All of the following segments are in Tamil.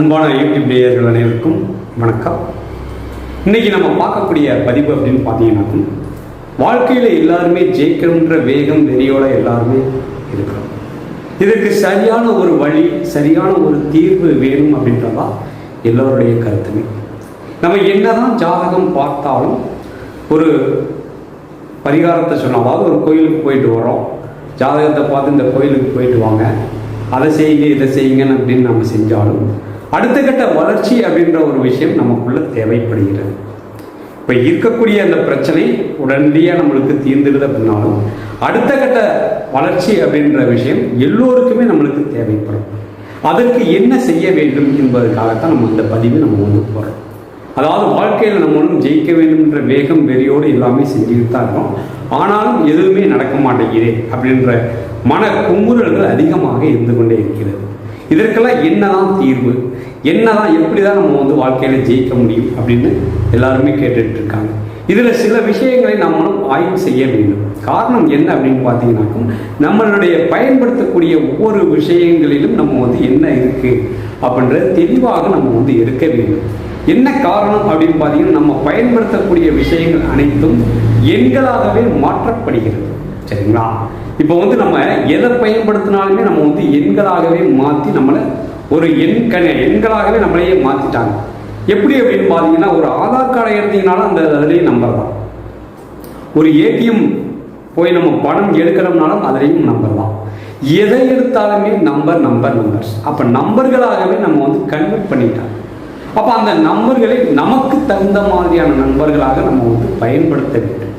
அன்பான யூடியூப் நேயர்கள் அனைவருக்கும் வணக்கம். இன்னைக்கு நம்ம பார்க்கக்கூடிய பதிவு அப்படின்னு பார்த்தீங்கன்னா வாழ்க்கையில் எல்லாருமே ஜெயிக்கணுன்ற வேகம் வெறியோட எல்லாருமே இருக்கிறோம். இதற்கு சரியான ஒரு வழி சரியான ஒரு தீர்வு வேணும் அப்படின்றதா எல்லோருடைய கருத்துமே. நம்ம என்னதான் ஜாதகம் பார்த்தாலும் ஒரு பரிகாரத்தை சொன்னோம் அதாவது ஒரு கோயிலுக்கு போயிட்டு வரோம் ஜாதகத்தை பார்த்து இந்த கோயிலுக்கு போயிட்டு வாங்க. அதை செய்யுங்க இதை செய்யுங்கன்னு அப்படின்னு நம்ம செஞ்சாலும் அடுத்த கட்ட வளர்ச்சி அப்படின்ற ஒரு விஷயம் நமக்குள்ள தேவைப்படுகிறது. இப்போ இருக்கக்கூடிய அந்த பிரச்சனை உடனடியாக நம்மளுக்கு தீர்ந்துடுது அப்படின்னாலும் அடுத்த கட்ட வளர்ச்சி அப்படின்ற விஷயம் எல்லோருக்குமே நம்மளுக்கு தேவைப்படும். அதற்கு என்ன செய்ய வேண்டும் என்பதற்காகத்தான் நம்ம இந்த பதிவு நம்ம வந்து போகிறோம் அதாவது வாழ்க்கையில் நம்ம ஒன்றும் ஜெயிக்க வேண்டும்ன்ற வேகம் வெறியோடு எல்லாமே செஞ்சுக்கிட்டு தான் இருக்கோம். ஆனாலும் எதுவுமே நடக்க மாட்டேங்குதே அப்படின்ற மன குமுறல்கள் அதிகமாக இருந்து கொண்டே இருக்கிறது. இதற்கெல்லாம் என்னதான் தீர்வு? என்னதான் எப்படி தான் நம்ம வந்து வாழ்க்கையில் ஜெயிக்க முடியும் அப்படின்னு எல்லாருமே கேட்டுட்டு இருக்காங்க. இதில் சில விஷயங்களை நம்மளும் ஆய்வு செய்ய வேண்டும். காரணம் என்ன அப்படின்னு பார்த்தீங்கன்னாக்கும் நம்மளுடைய பயன்படுத்தக்கூடிய ஒவ்வொரு விஷயங்களிலும் நம்ம வந்து என்ன இருக்குது அப்படின்றது தெளிவாக நம்ம வந்து எடுக்க வேண்டும். என்ன காரணம் அப்படின்னு பார்த்தீங்கன்னா நம்ம பயன்படுத்தக்கூடிய விஷயங்கள் அனைத்தும் எண்களாகவே மாற்றப்படுகிறது. சரிங்களா? இப்போ வந்து நம்ம எதை பயன்படுத்தினாலுமே நம்ம வந்து எண்களாகவே மாற்றி நம்மளை ஒரு எண்கண எண்களாகவே நம்மளையே மாற்றிட்டாங்க எப்படி அப்படின்னு பார்த்தீங்கன்னா ஒரு ஆதார் கார்டை எடுத்தீங்கனாலும் அந்த அதுலேயும் நம்பர் தான். ஒரு ஏடிஎம் போய் நம்ம பணம் எடுக்கிறோம்னாலும் அதுலேயும் நம்பர் தான். எதை எடுத்தாலுமே நம்பர் நம்பர் நம்பர்ஸ் அப்போ நம்பர்களாகவே நம்ம வந்து கன்வெர்ட் பண்ணிட்டாங்க. அப்போ அந்த நம்பர்களை நமக்கு தகுந்த மாதிரியான நண்பர்களாக நம்ம வந்து பயன்படுத்த வேண்டும்.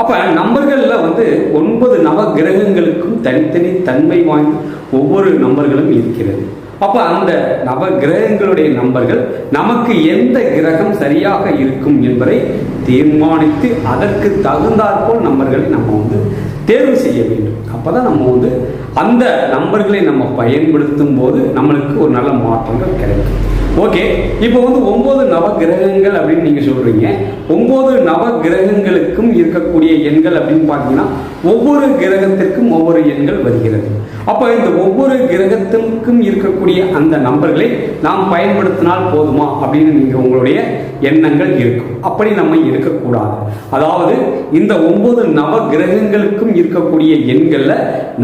அப்போ நம்பர்களில் வந்து ஒன்பது நவ கிரகங்களுக்கும் தனித்தனி தன்மை வாய்ந்த ஒவ்வொரு நம்பர்களும் இருக்கிறது. அப்போ அந்த நவ கிரகங்களுடைய நம்பர்கள் நமக்கு எந்த கிரகம் சரியாக இருக்கும் என்பதை தீர்மானித்து அதற்கு தகுந்தாற்போல் நம்பர்களை நம்ம வந்து தேர்வு செய்ய வேண்டும். அப்போ தான் நம்ம வந்து அந்த நம்பர்களை நம்ம பயன்படுத்தும் போது நம்மளுக்கு ஒரு நல்ல மாற்றங்கள் கிடைக்கும். ஓகே இப்போ வந்து ஒன்பது நவ கிரகங்கள் அப்படின்னு நீங்க சொல்றீங்க. ஒன்பது நவ கிரகங்களுக்கும் இருக்கக்கூடிய எண்கள் அப்படின்னு பார்த்தீங்கன்னா ஒவ்வொரு கிரகத்திற்கும் ஒவ்வொரு எண்கள் வருகிறது. அப்போ இந்த ஒவ்வொரு கிரகத்திற்கும் இருக்கக்கூடிய அந்த நம்பர்களை நாம் பயன்படுத்தினால் போதுமா அப்படின்னு நீங்க உங்களுடைய எண்ணங்கள் இருக்கும். அப்படி நம்ம இருக்கக்கூடாது. அதாவது இந்த ஒன்பது நவ கிரகங்களுக்கும் இருக்கக்கூடிய எண்கள்ல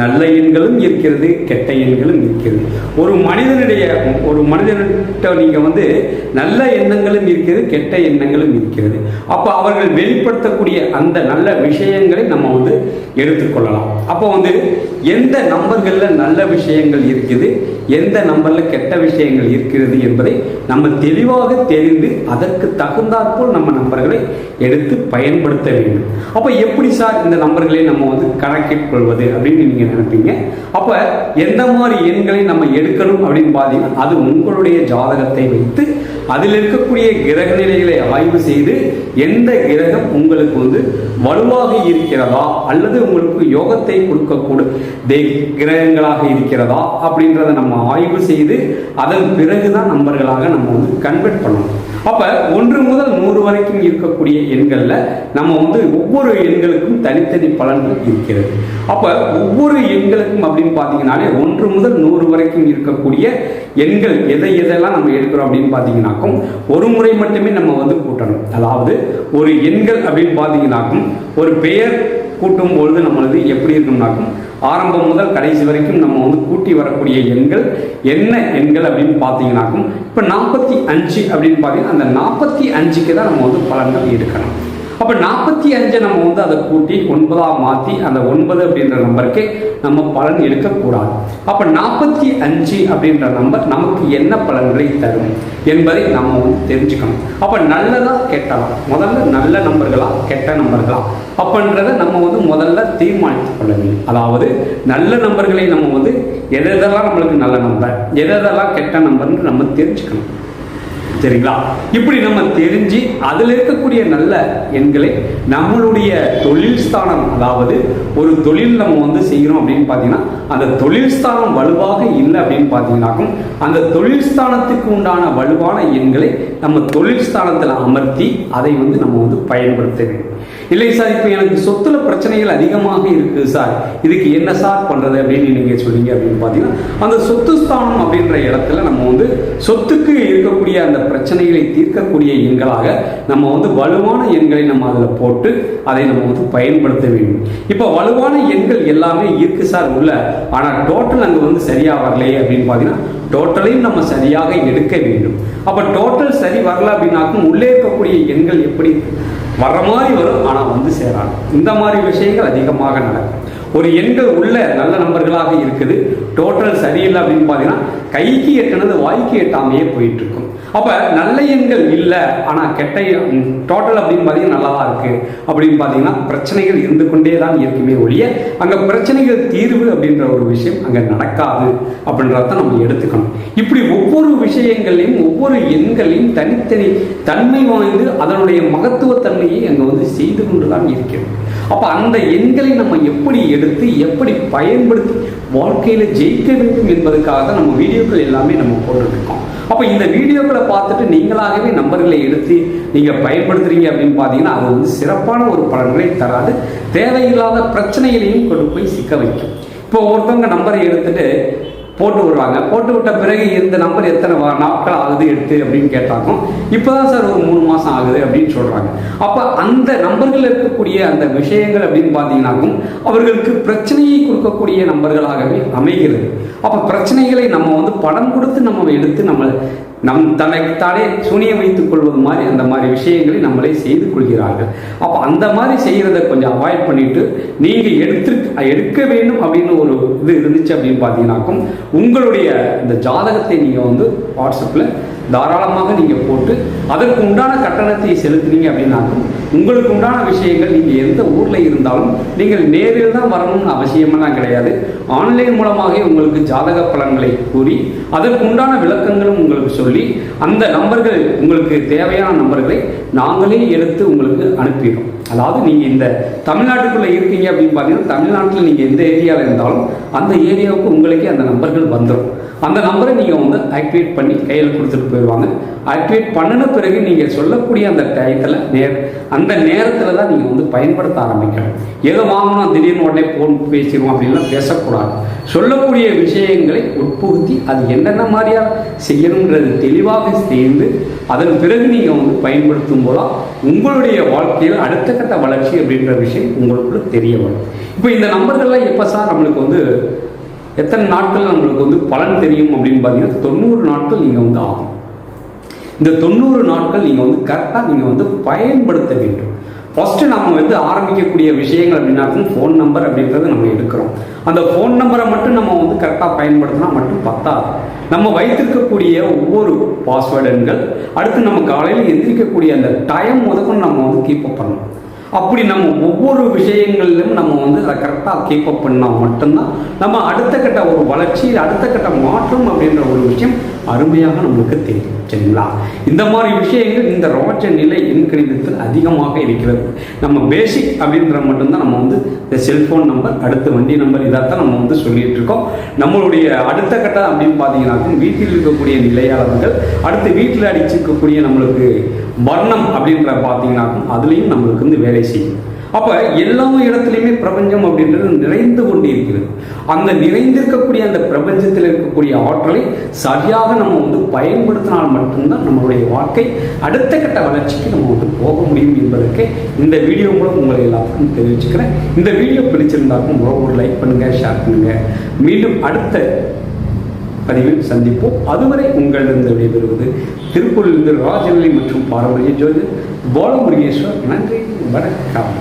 நல்ல எண்களும் இருக்கிறது கெட்ட எண்களும் இருக்கிறது. ஒரு மனிதனுடைய ஒரு மனிதன்கிட்ட நீங்க வந்து நல்ல எண்ணங்களும் இருக்கிறது கெட்ட எண்ணங்களும் இருக்கிறது. அப்ப அவர்கள் வெளிப்படுத்தக்கூடிய அந்த நல்ல விஷயங்களை நம்ம வந்து எடுத்துக்கொள்ளலாம். அப்போ வந்து எந்த நம்பர்களில் நல்ல விஷயங்கள் இருக்குது? எந்த நம்பர்ல கெட்ட விஷயங்கள் இருக்கிறது என்பதை நம்ம தெளிவாக தெரிந்து அதற்கு தகுந்தாற்போல் நம்ம நம்பர்களை எடுத்து பயன்படுத்த வேண்டும். அப்போ எப்படி சார் இந்த நம்பர்களை நம்ம வந்து கணக்கில் கொள்வது அப்படின்னு நீங்க நினைப்பீங்க? அப்ப எந்த மாதிரி எண்களை நம்ம எடுக்கணும் அப்படின்னு பார்த்தீங்கன்னா அது உங்களுடைய ஜாதகத்தை வைத்து அதில் இருக்கக்கூடிய கிரக நிலைகளை ஆய்வு செய்து எந்த கிரகம் உங்களுக்கு வந்து வலுவாக இருக்கிறதா அல்லது உங்களுக்கு யோகத்தை கொடுக்கக்கூடும் கிரகங்களாக இருக்கிறதா அப்படின்றத நம்ம ஆய்வு செய்து அதன் பிறகுதான் நம்பர்களாக நம்ம வந்து கன்வெர்ட் பண்ணணும். அப்ப ஒன்று முதல் நூறு வரைக்கும் இருக்கக்கூடிய எண்கள்ல நம்ம வந்து ஒவ்வொரு எண்களுக்கும் தனித்தனி பலன்கள் இருக்கிறது. அப்ப ஒவ்வொரு எண்களுக்கும் அப்படின்னு பார்த்தீங்கன்னாலே ஒன்று முதல் நூறு வரைக்கும் இருக்கக்கூடிய எண்கள் எதை எதெல்லாம் நம்ம எடுக்கிறோம் அப்படின்னு பார்த்தீங்கன்னாக்கும் ஒரு முறை மட்டுமே நம்ம வந்து கூட்டணும். அதாவது ஒரு எண்கள் அப்படின்னு பார்த்தீங்கன்னாக்கும் ஒரு பெயர் கூட்டும் பொழுது நம்மளது எப்படி இருக்கும்னாக்கும் ஆரம்பம் முதல் கடைசி வரைக்கும் நம்ம வந்து கூட்டி வரக்கூடிய எண்கள் என்ன எண்கள் அப்படின்னு பார்த்தீங்கன்னாக்கும் இப்போ நாற்பத்தி அஞ்சு அப்படின்னு பார்த்தீங்கன்னா அந்த நாற்பத்தி அஞ்சுக்கு தான் நம்ம வந்து பலன்கள் எடுக்கணும் அப்போ நாற்பத்தி அஞ்சை நம்ம வந்து அதை கூட்டி ஒன்பதாக மாற்றி அந்த ஒன்பது அப்படின்ற நம்பருக்கு நம்ம பலன் எடுக்கக்கூடாது. அப்போ நாற்பத்தி அஞ்சு அப்படின்ற நம்பர் நமக்கு என்ன பலன்களை தரும் என்பதை நம்ம வந்து தெரிஞ்சுக்கணும். அப்போ நல்லதா கெட்டலாம் முதல்ல நல்ல நம்பர்களா கெட்ட நம்பர்களா? அப்படின்றத நம்ம வந்து முதல்ல தீர்மானித்துக் கொள்ள வேண்டும். அதாவது நல்ல நம்பர்களை நம்ம வந்து எதெல்லாம் நம்மளுக்கு நல்ல நம்பர் எதெல்லாம் கெட்ட நம்பர்னு நம்ம தெரிஞ்சுக்கணும். சரிங்களா இப்படி நம்ம தெரிஞ்சு அதில் இருக்கக்கூடிய நல்ல எண்களை நம்மளுடைய தொழில் ஸ்தானம் அதாவது ஒரு தொழில் நம்ம வந்து செய்கிறோம் அப்படின்னு பார்த்தீங்கன்னா அந்த தொழில் ஸ்தானம் வலுவாக இல்லை அப்படின்னு பார்த்தீங்கன்னாக்கும் அந்த தொழில் ஸ்தானத்துக்கு உண்டான வலுவான எண்களை நம்ம தொழில் ஸ்தானத்தில் அமர்த்தி அதை வந்து நம்ம வந்து பயன்படுத்த வேண்டும். இல்லை சார் இப்போ எனக்கு சொத்துல பிரச்சனைகள் அதிகமாக இருக்குது சார். இதுக்கு என்ன சார் பண்ணுறது அப்படின்னு நீங்கள் சொன்னீங்க அப்படின்னு பார்த்தீங்கன்னா அந்த சொத்து ஸ்தானம் அப்படின்ற இடத்துல நம்ம வந்து சொத்துக்கு இருக்கக்கூடிய அந்த பிரச்சனைகளை தீர்க்கக்கூடிய எண்களாக நம்ம வந்து வலுவான எண்களை நம்ம அதில் போட்டு அதை நம்ம வந்து பயன்படுத்த வேண்டும். இப்போ வலுவான எண்கள் எல்லாமே இருக்கு சார் உள்ள. ஆனால் டோட்டல் அங்கே வந்து சரியாக வரலையே அப்படின்னு பார்த்தீங்கன்னா டோட்டலையும் நம்ம சரியாக எடுக்க வேண்டும். அப்போ டோட்டல் சரி வரல அப்படின்னாக்கும் உள்ளே இருக்கக்கூடிய எண்கள் எப்படி? வர்ற மாதிரி வரும் ஆனால் வந்து சேராது. இந்த மாதிரி விஷயங்கள் அதிகமாக நடக்கும். ஒரு எண்கள் உள்ள நல்ல நம்பர்களாக இருக்குது. டோட்டல் சரியில்லை அப்படின்னு பார்த்தீங்கன்னா கைக்கு எட்டினது வாய்க்கு எட்டாமையே போயிட்டு இருக்கும். அப்போ நல்ல எண்கள் இல்லை ஆனால் கெட்ட டோட்டல் அப்படின்னு பார்த்தீங்கன்னா நல்லா தான் இருக்குது அப்படின்னு பார்த்தீங்கன்னா பிரச்சனைகள் இருந்து கொண்டே தான் இருக்குமே ஒழிய அங்கே பிரச்சனைகள் தீர்வு அப்படின்ற ஒரு விஷயம் அங்கே நடக்காது அப்படின்றத நம்ம எடுத்துக்கணும். இப்படி ஒவ்வொரு விஷயங்களையும் ஒவ்வொரு எண்களையும் தனித்தனி தன்மை வாய்ந்து அதனுடைய மகத்துவத்தன்மையை அங்கே வந்து செய்து கொண்டு தான் இருக்கிறது. அப்போ அந்த எண்களை நம்ம எப்படி எடுத்து எப்படி பயன்படுத்தி வாழ்க்கையில் ஜெயிக்க வேண்டும் என்பதற்காக தான் நம்ம வீடியோக்கள் எல்லாமே நம்ம போட்டுருக்கோம். அப்போ இந்த வீடியோக்களை பார்த்துட்டு நீங்களாகவே நம்பர்களை எடுத்து நீங்கள் பயன்படுத்துறீங்க அப்படின்னு பார்த்தீங்கன்னா அது வந்து சிறப்பான ஒரு பலன்களை தராது. தேவையில்லாத பிரச்சனைகளையும் கொண்டு போய் சிக்க வைக்கும். இப்போ ஒருத்தவங்க நம்பரை எடுத்துட்டு போட்டு விடுவாங்க போட்டு விட்ட பிறகு இந்த நம்பர் எத்தனை நாட்கள் ஆகுது எடுத்து அப்படின்னு கேட்டாங்க. இப்போ தான் சார் ஒரு மூணு மாதம் ஆகுது அப்படின்னு சொல்கிறாங்க அப்போ அந்த நம்பர்கள் இருக்கக்கூடிய அந்த விஷயங்கள் அப்படின்னு பார்த்தீங்கன்னாக்கும் அவர்களுக்கு பிரச்சனையை கொடுக்கக்கூடிய நம்பர்களாகவே அமைகிறது. அப்போ பிரச்சனைகளை நம்ம வந்து படம் கொடுத்து நம்ம எடுத்து நம்ம நம் தன்னை தானே வைத்துக் கொள்வது மாதிரி அந்த மாதிரி விஷயங்களை நம்மளே செய்து கொள்கிறார்கள். அப்போ அந்த மாதிரி செய்கிறத கொஞ்சம் அவாய்ட் பண்ணிட்டு நீங்கள் எடுத்து எடுக்க வேண்டும் அப்படின்னு ஒரு இது இருந்துச்சு அப்படின்னு பார்த்தீங்கன்னாக்கும் உங்களுடைய இந்த ஜாதகத்தை நீங்கள் வந்து வாட்ஸ்அப்பில் தாராளமாக நீங்கள் போட்டு அதற்கு உண்டான கட்டணத்தை செலுத்துனீங்க அப்படின்னாக்கும் உங்களுக்கு உண்டான விஷயங்கள் நீங்கள் எந்த ஊரில் இருந்தாலும் நீங்கள் நேரில் தான் வரணும்னு அவசியமெல்லாம் கிடையாது. ஆன்லைன் மூலமாக உங்களுக்கு ஜாதக பலன்களை கூறி அதற்கு உண்டான விளக்கங்களும் உங்களுக்கு சொல்லி அந்த நம்பர்கள் உங்களுக்கு தேவையான நம்பர்களை நாங்களே எடுத்து உங்களுக்கு அனுப்பிடுறோம். அதாவது நீங்கள் இந்த தமிழ்நாட்டுக்குள்ளே இருக்கீங்க அப்படின்னு பார்த்தீங்கன்னா தமிழ்நாட்டில் நீங்கள் எந்த ஏரியாவில் இருந்தாலும் அந்த ஏரியாவுக்கு உங்களுக்கே அந்த நம்பர்கள் வந்துடும் அந்த நம்பரை நீங்கள் வந்து ஆக்டிவேட் பண்ணி கையில் கொடுத்துட்டு போயிடுவாங்க. ஆக்டிவேட் பண்ணின பிறகு நீங்கள் சொல்லக்கூடிய அந்த டயத்தில் நேர் அந்த நேரத்தில் தான் நீங்கள் வந்து பயன்படுத்த ஆரம்பிக்கணும். ஏதோ வாங்கணும் திடீர்னு உடனே ஃபோன் பேசிடுவோம் அப்படின்லாம் பேசக்கூடாது. சொல்லக்கூடிய விஷயங்களை உட்புகுத்தி அது என்னென்ன மாதிரியாக செய்யணுங்கிறது தெளிவாக சேர்ந்து அதன் பிறகு நீங்கள் வந்து பயன்படுத்தும் போதா உங்களுடைய வாழ்க்கையில் அடுத்த கட்ட வளர்ச்சி அப்படின்ற விஷயம் உங்களுக்குள்ள தெரிய வரும். இப்போ இந்த நம்பர்கள்லாம் எப்போ சார் நம்மளுக்கு வந்து எத்தனை நாட்கள் நம்மளுக்கு வந்து பலன் தெரியும் அப்படின்னு பார்த்தீங்கன்னா தொண்ணூறு நாட்கள் நீங்கள் வந்து ஆகும். இந்த தொண்ணூறு நாட்கள் நீங்கள் வந்து கரெக்டாக நீங்கள் வந்து பயன்படுத்த வேண்டும். ஃபஸ்ட்டு நம்ம வந்து ஆரம்பிக்கக்கூடிய விஷயங்கள் அப்படின்னா ஃபோன் நம்பர் அப்படின்றத நம்ம எடுக்கிறோம். அந்த ஃபோன் நம்பரை மட்டும் நம்ம வந்து கரெக்டாக பயன்படுத்தினா மட்டும் பத்தாது. நம்ம வைத்திருக்கக்கூடிய ஒவ்வொரு பாஸ்வேர்டு எண்கள் அடுத்து நம்ம காலையில் எந்திரிக்கக்கூடிய அந்த டைம் முதற்கொண்டு நம்ம வந்து கீப் அப் பண்ணணும். அப்படி நம்ம ஒவ்வொரு விஷயங்களிலும் நம்ம வந்து அதை கரெக்டாக கீப் அப் பண்ணால் மட்டும்தான் நம்ம அடுத்த கட்ட ஒரு வளர்ச்சி அடுத்த கட்ட மாற்றம் அப்படின்ற ஒரு விஷயம் அருமையாக நம்மளுக்கு தெரியும் சரிங்களா? இந்த மாதிரி விஷயங்கள் இந்த ரோஜ நிலை எண்கணிதத்தில் அதிகமாக இருக்கிறது. நம்ம பேசிக் அப்படின்ற மட்டும்தான் நம்ம வந்து இந்த செல்ஃபோன் நம்பர் அடுத்த வண்டி நம்பர் இதைத்தான் நம்ம வந்து சொல்லிட்டு இருக்கோம். நம்மளுடைய அடுத்த கட்டம் அப்படின்னு பார்த்தீங்கன்னாக்கும் வீட்டில் இருக்கக்கூடிய நிலையாளர்கள் அடுத்து வீட்டில் அடிச்சிருக்கக்கூடிய நம்மளுக்கு வர்ணம் அப்படின்ற பார்த்தீங்கன்னாக்கும் அதுலேயும் நம்மளுக்கு வந்து வேலை செய்யும். அப்போ எல்லா இடத்துலையுமே பிரபஞ்சம் அப்படின்றது நிறைந்து கொண்டு இருக்கிறது. அந்த நிறைந்திருக்கக்கூடிய அந்த பிரபஞ்சத்தில் இருக்கக்கூடிய ஆற்றலை சரியாக நம்ம வந்து பயன்படுத்தினால் மட்டும்தான் நம்மளுடைய வாழ்க்கை அடுத்த கட்ட வளர்ச்சிக்கு நம்ம வந்து போக முடியும் என்பதற்கு இந்த வீடியோ மூலம் உங்களை எல்லாருக்கும் தெரிவிச்சுக்கிறேன். இந்த வீடியோ பிடிச்சிருந்தாக்கும் ஒரு லைக் பண்ணுங்க ஷேர் பண்ணுங்க. மீண்டும் அடுத்த பதிவில் சந்திப்போம். அதுவரை உங்களிடம் விடைபெறுவது திருப்பூரிலிருந்து ராஜநிலை மற்றும் பாரம்பரிய ஜோதி பாலமுருகேஸ்வர். நன்றி வணக்கம்.